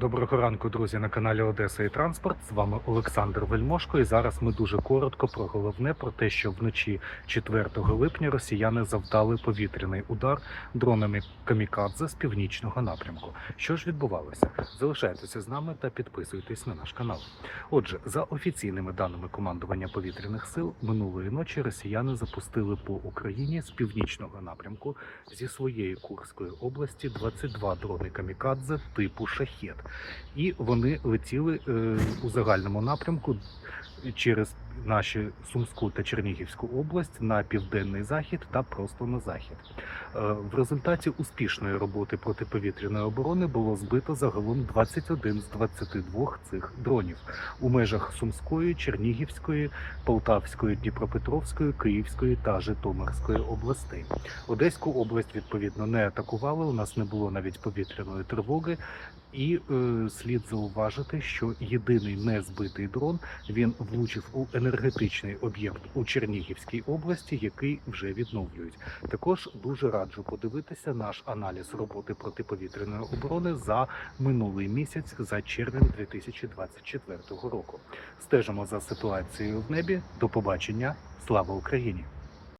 Доброго ранку, друзі, на каналі Одеса і Транспорт. З вами Олександр Вельмошко. І зараз ми дуже коротко про головне про те, що вночі 4 липня росіяни завдали повітряний удар дронами камікадзе з північного напрямку. Що ж відбувалося? Залишайтеся з нами та підписуйтесь на наш канал. Отже, за офіційними даними командування повітряних сил, минулої ночі росіяни запустили по Україні з північного напрямку зі своєї Курської області 22 дрони камікадзе типу шахет. І вони летіли е, у загальному напрямку через наші Сумську та Чернігівську область на південний захід та просто на захід. Е, в результаті успішної роботи протиповітряної оборони було збито загалом 21 з 22 цих дронів у межах Сумської, Чернігівської, Полтавської, Дніпропетровської, Київської та Житомирської областей. Одеську область відповідно не атакували. У нас не було навіть повітряної тривоги. І е, слід зауважити, що єдиний не збитий дрон він влучив у енергетичний об'єкт у Чернігівській області, який вже відновлюють. Також дуже раджу подивитися наш аналіз роботи протиповітряної оборони за минулий місяць за червень 2024 року. Стежимо за ситуацією в небі. До побачення. Слава Україні!